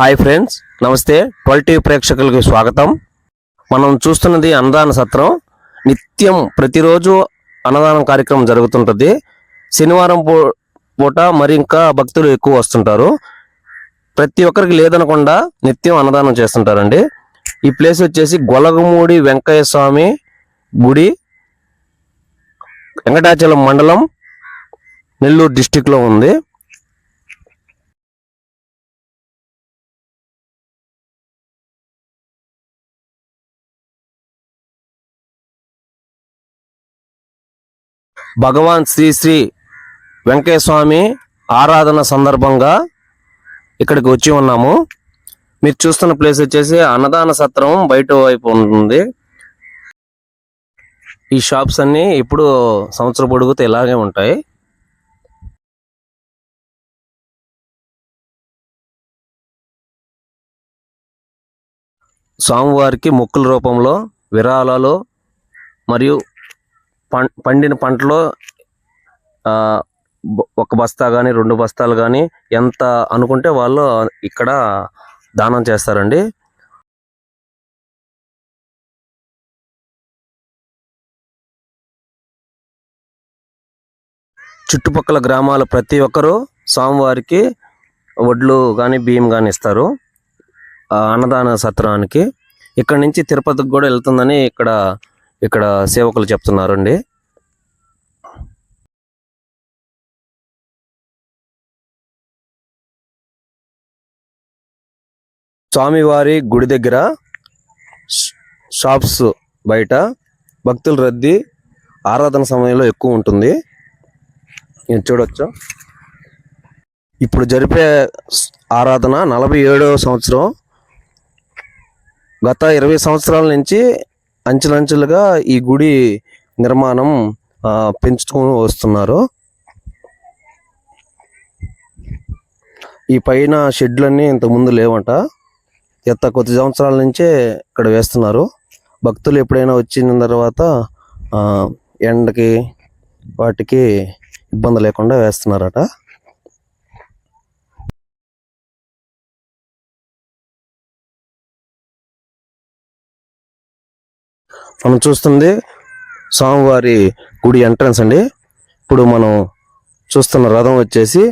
Hi friends నమస్తే ట్వల్టీ ప్రేక్షకులకి స్వాగతం మనం చూస్తున్నది అన్నదాన సత్రం నిత్యం ప్రతిరోజు అన్నదానం కార్యక్రమం జరుగుతుంటుంది శనివారం పూట మరి ఇంకా భక్తులు ఎక్కువ వస్తుంటారు ప్రతి ఒక్కరికి లేదనకుండా నిత్యం అన్నదానం చేస్తుంటారండి ఈ ప్లేస్ వచ్చేసి గొలగమూడి వెంకయ్య స్వామి గుడి వెంకటాచలం మండలం నెల్లూరు డిస్టిక్లో ఉంది భగవాన్ శ్రీ శ్రీ వెంకటస్వామి ఆరాధన సందర్భంగా ఇక్కడికి వచ్చి ఉన్నాము మీరు చూస్తున్న ప్లేస్ వచ్చేసి అన్నదాన సత్రం బయట వైపు ఉంటుంది ఈ షాప్స్ అన్నీ ఇప్పుడు సంవత్సరం పొడుగుతో ఇలాగే ఉంటాయి స్వామివారికి మొక్కుల రూపంలో విరాళాలు మరియు పండిన పంటలో ఒక బస్తా కానీ రెండు బస్తాలు కానీ ఎంత అనుకుంటే వాళ్ళు ఇక్కడ దానం చేస్తారండి చుట్టుపక్కల గ్రామాల ప్రతి ఒక్కరూ స్వామివారికి వడ్లు కానీ బియ్యం కానీ ఇస్తారు అన్నదాన సత్రానికి ఇక్కడ నుంచి తిరుపతికి కూడా వెళ్తుందని ఇక్కడ ఇక్కడ సేవకులు చెప్తున్నారండి స్వామివారి గుడి దగ్గర షాప్స్ బయట భక్తుల రద్దీ ఆరాధన సమయంలో ఎక్కువ ఉంటుంది నేను చూడొచ్చు ఇప్పుడు జరిపే ఆరాధన నలభై ఏడవ సంవత్సరం గత ఇరవై సంవత్సరాల నుంచి అంచెలంచెలుగా ఈ గుడి నిర్మాణం పెంచుతూ వస్తున్నారు ఈ పైన షెడ్లన్నీ ఇంతకుముందు లేవంట ఎంత కొద్ది సంవత్సరాల నుంచే ఇక్కడ వేస్తున్నారు భక్తులు ఎప్పుడైనా వచ్చిన తర్వాత ఎండకి వాటికి ఇబ్బంది లేకుండా వేస్తున్నారట మనం చూస్తుంది స్వామివారి గుడి ఎంట్రన్స్ అండి ఇప్పుడు మనం చూస్తున్న రథం వచ్చేసి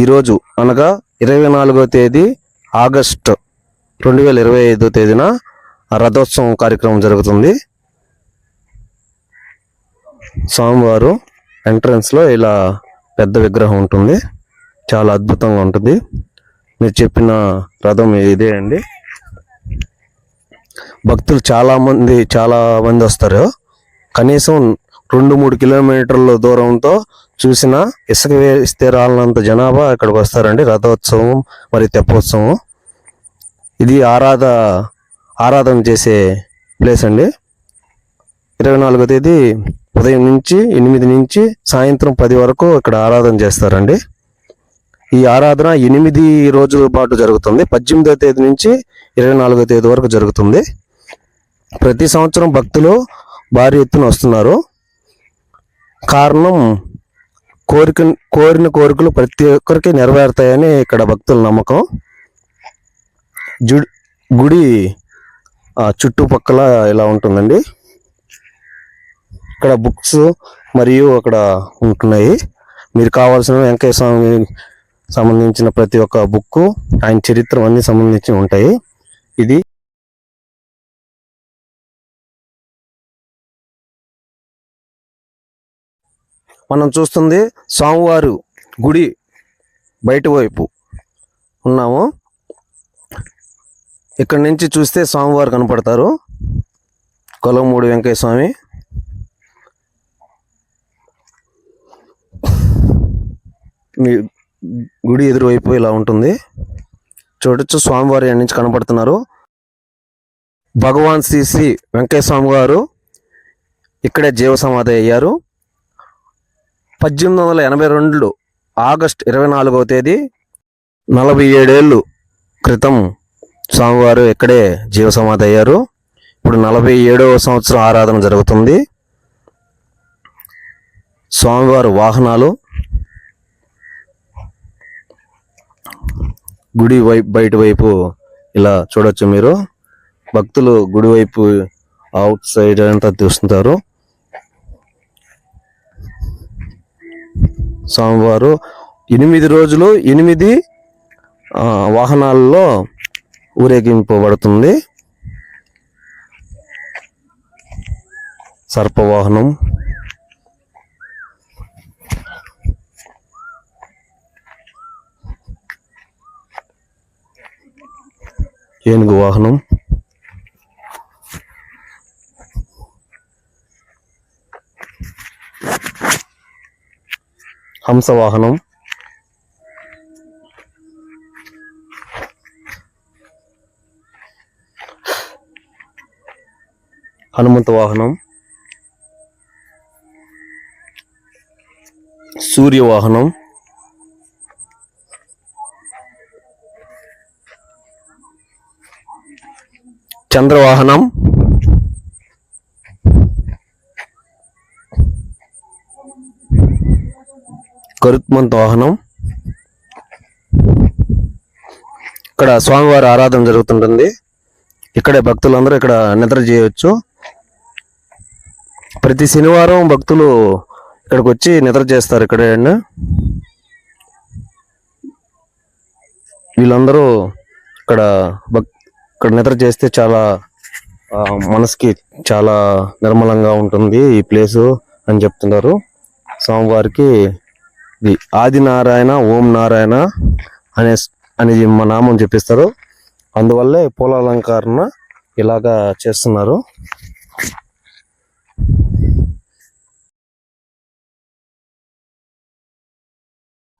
ఈరోజు అనగా ఇరవై నాలుగో తేదీ ఆగస్ట్ రెండు వేల ఇరవై ఐదో తేదీన రథోత్సవం కార్యక్రమం జరుగుతుంది స్వామివారు ఎంట్రన్స్లో ఇలా పెద్ద విగ్రహం ఉంటుంది చాలా అద్భుతంగా ఉంటుంది మీరు చెప్పిన రథం ఇదే అండి భక్తులు చాలామంది చాలా మంది వస్తారు కనీసం రెండు మూడు కిలోమీటర్ల దూరంతో చూసిన ఇసుక వేస్తే జనాభా ఇక్కడికి వస్తారండి రథోత్సవం మరియు తెప్పోత్సవం ఇది ఆరాధ ఆరాధన చేసే ప్లేస్ అండి ఇరవై నాలుగో తేదీ ఉదయం నుంచి ఎనిమిది నుంచి సాయంత్రం పది వరకు ఇక్కడ ఆరాధన చేస్తారండి ఈ ఆరాధన ఎనిమిది రోజుల పాటు జరుగుతుంది పద్దెనిమిదో తేదీ నుంచి ఇరవై నాలుగో తేదీ వరకు జరుగుతుంది ప్రతి సంవత్సరం భక్తులు భారీ ఎత్తున వస్తున్నారు కారణం కోరిక కోరిన కోరికలు ప్రతి ఒక్కరికి నెరవేరుతాయని ఇక్కడ భక్తుల నమ్మకం జు గుడి చుట్టుపక్కల ఇలా ఉంటుందండి ఇక్కడ బుక్స్ మరియు అక్కడ ఉంటున్నాయి మీరు కావాల్సిన వెంకయ్య స్వామి సంబంధించిన ప్రతి ఒక్క బుక్ ఆయన చరిత్ర అన్ని సంబంధించి ఉంటాయి ఇది మనం చూస్తుంది స్వామివారు గుడి బయట వైపు ఉన్నాము ఇక్కడ నుంచి చూస్తే స్వామివారు కనపడతారు కొలమూడి వెంకయ్య స్వామి మీ గుడి ఎదురువైపు ఇలా ఉంటుంది చూడొచ్చు స్వామివారి నుంచి కనపడుతున్నారు భగవాన్ శ్రీ శ్రీ వెంకయ్య స్వామి గారు ఇక్కడే జీవ సమాధి అయ్యారు పద్దెనిమిది వందల ఎనభై రెండు ఆగస్ట్ ఇరవై నాలుగవ తేదీ నలభై ఏడేళ్ళు క్రితం స్వామివారు ఇక్కడే జీవసమాధి అయ్యారు ఇప్పుడు నలభై ఏడవ సంవత్సరం ఆరాధన జరుగుతుంది స్వామివారు వాహనాలు గుడి వైపు బయట వైపు ఇలా చూడొచ్చు మీరు భక్తులు గుడి వైపు అవుట్ సైడ్ అంతా చూస్తుంటారు స్వామివారు ఎనిమిది రోజులు ఎనిమిది వాహనాల్లో ఊరేగింపబడుతుంది సర్పవాహనం ఏనుగు వాహనం హంసవాహనం హనుమంత వాహనం సూర్యవాహనం చంద్రవాహనం కరుత్మంత వాహనం ఇక్కడ స్వామివారి ఆరాధన జరుగుతుంటుంది ఇక్కడే భక్తులందరూ ఇక్కడ నిద్ర చేయవచ్చు ప్రతి శనివారం భక్తులు ఇక్కడికి వచ్చి నిద్ర చేస్తారు ఇక్కడ వీళ్ళందరూ ఇక్కడ భక్ ఇక్కడ నిద్ర చేస్తే చాలా మనసుకి చాలా నిర్మలంగా ఉంటుంది ఈ ప్లేసు అని చెప్తున్నారు స్వామివారికి ఇది ఆది నారాయణ ఓం నారాయణ అనే అనేది మా నామం చెప్పిస్తారు అందువల్లే పూల అలంకరణ ఇలాగా చేస్తున్నారు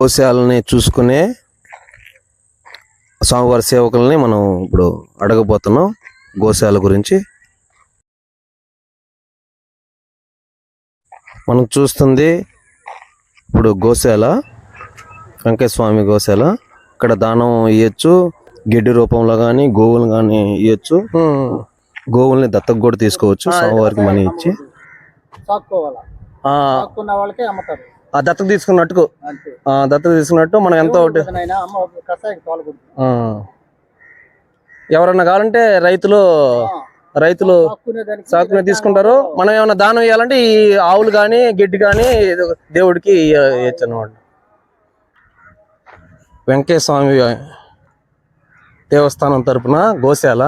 కోశాలని చూసుకునే స్వామివారి సేవకుల్ని మనం ఇప్పుడు అడగబోతున్నాం గోశాల గురించి మనం చూస్తుంది ఇప్పుడు గోశాల వెంకటస్వామి గోశాల ఇక్కడ దానం ఇవ్వచ్చు గడ్డి రూపంలో కానీ గోవులు కానీ ఇవ్వచ్చు గోవుల్ని దత్తకు కూడా తీసుకోవచ్చు సోమవారికి మనీ ఇచ్చి ఆ దత్తకు తీసుకున్నట్టు దత్తకు తీసుకున్నట్టు మనం ఎంత ఒకటి ఎవరన్నా కావాలంటే రైతులు రైతులు సాకునే తీసుకుంటారు మనం ఏమైనా దానం ఇవ్వాలంటే ఈ ఆవులు కానీ గిడ్డి కానీ దేవుడికి ఇవ్వచ్చు అనమాట స్వామి దేవస్థానం తరపున గోశాల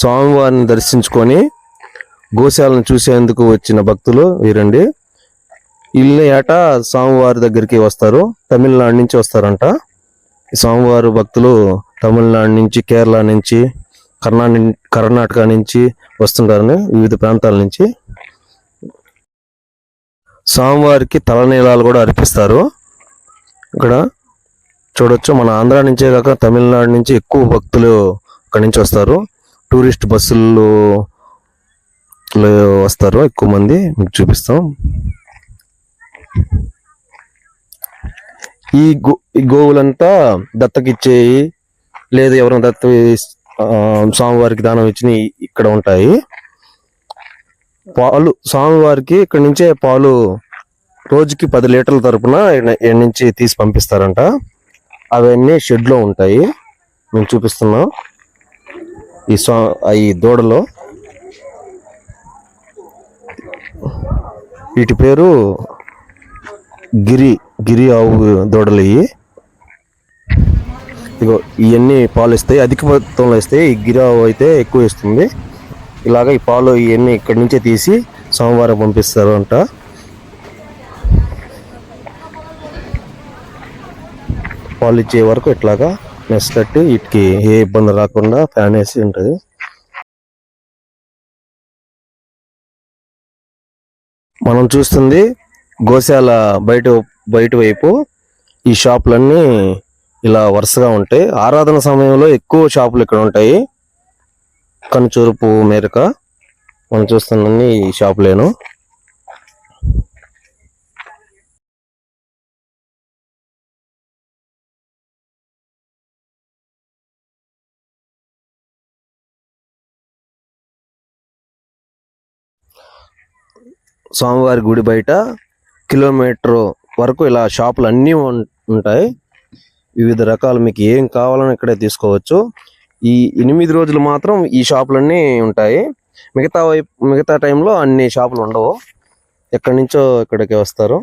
స్వామివారిని దర్శించుకొని గోశాలను చూసేందుకు వచ్చిన భక్తులు వీరండి ఇల్లు ఏట స్వామివారి దగ్గరికి వస్తారు తమిళనాడు నుంచి వస్తారంట స్వామివారు భక్తులు తమిళనాడు నుంచి కేరళ నుంచి కర్ణా కర్ణాటక నుంచి వస్తుంటారని వివిధ ప్రాంతాల నుంచి స్వామివారికి తలనీలాలు కూడా అర్పిస్తారు ఇక్కడ చూడొచ్చు మన ఆంధ్ర నుంచే కాక తమిళనాడు నుంచి ఎక్కువ భక్తులు అక్కడి నుంచి వస్తారు టూరిస్ట్ బస్సులు వస్తారు ఎక్కువ మంది మీకు చూపిస్తాం ఈ గో ఈ గోవులంతా దత్తకిచ్చేయి లేదు ఎవరైనా దత్త స్వామివారికి దానం ఇచ్చిన ఇక్కడ ఉంటాయి పాలు స్వామివారికి ఇక్కడ నుంచే పాలు రోజుకి పది లీటర్ల తరపున నుంచి తీసి పంపిస్తారంట అవన్నీ షెడ్లో ఉంటాయి మేము చూపిస్తున్నాం ఈ స్వా ఈ దూడలో వీటి పేరు గిరి గిరి ఆవు దూడలు ఇవి ఇదిగో ఇవన్నీ పాలు ఇస్తాయి అధిక మొత్తంలో ఇస్తాయి ఈ గిరావు అయితే ఎక్కువ ఇస్తుంది ఇలాగ ఈ పాలు ఇవన్నీ ఇక్కడి నుంచే తీసి సోమవారం పంపిస్తారు అంట పాలు ఇచ్చే వరకు ఇట్లాగా కట్టి వీటికి ఏ ఇబ్బంది రాకుండా ఫ్యాన్ వేసి ఉంటుంది మనం చూస్తుంది గోశాల బయట బయట వైపు ఈ షాపులన్నీ ఇలా వరుసగా ఉంటాయి ఆరాధన సమయంలో ఎక్కువ షాపులు ఇక్కడ ఉంటాయి కనుచూరుపు మేరక మనం చూస్తున్న ఈ షాపులేను స్వామివారి గుడి బయట కిలోమీటర్ వరకు ఇలా షాపులు అన్నీ ఉంటాయి వివిధ రకాలు మీకు ఏం కావాలని ఇక్కడే తీసుకోవచ్చు ఈ ఎనిమిది రోజులు మాత్రం ఈ షాపులన్నీ ఉంటాయి మిగతా వైపు మిగతా టైంలో అన్ని షాపులు ఉండవు ఎక్కడి నుంచో ఇక్కడికి వస్తారు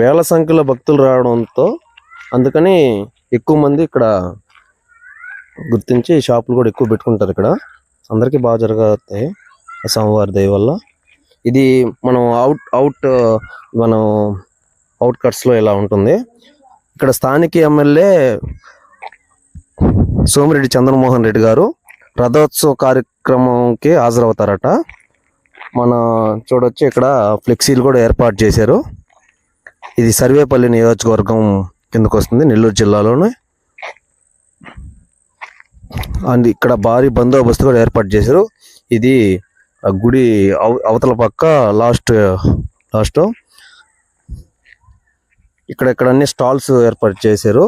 వేల సంఖ్యలో భక్తులు రావడంతో అందుకని ఎక్కువ మంది ఇక్కడ గుర్తించి షాపులు కూడా ఎక్కువ పెట్టుకుంటారు ఇక్కడ అందరికీ బాగా జరుగుతాయి సోమవారి దయ వల్ల ఇది మనం అవుట్ అవుట్ మనం అవుట్ ఎలా ఉంటుంది ఇక్కడ స్థానిక ఎమ్మెల్యే సోమిరెడ్డి చంద్రమోహన్ రెడ్డి గారు రథోత్సవ కార్యక్రమంకి హాజరవుతారట మన చూడొచ్చు ఇక్కడ ఫ్లెక్సీలు కూడా ఏర్పాటు చేశారు ఇది సర్వేపల్లి నియోజకవర్గం కిందకు వస్తుంది నెల్లూరు జిల్లాలోనే అండ్ ఇక్కడ భారీ బందోబస్తు కూడా ఏర్పాటు చేశారు ఇది గుడి అవతల పక్క లాస్ట్ లాస్ట్ ఇక్కడ ఇక్కడ అన్ని స్టాల్స్ ఏర్పాటు చేశారు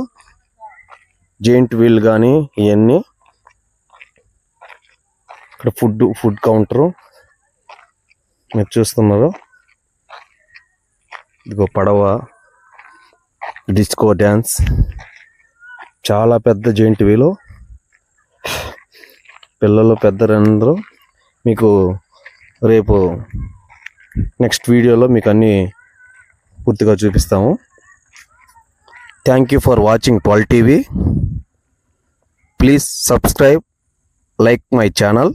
జెయింట్ వీల్ కానీ ఇవన్నీ ఇక్కడ ఫుడ్ ఫుడ్ కౌంటరు మీరు చూస్తున్నారు ఇదిగో పడవ డిస్కో డ్యాన్స్ చాలా పెద్ద జెయింట్ వీలు పిల్లలు పెద్దరందరూ మీకు రేపు నెక్స్ట్ వీడియోలో మీకు అన్నీ పూర్తిగా చూపిస్తాము Thank you for watching Twal TV. Please subscribe, like my channel.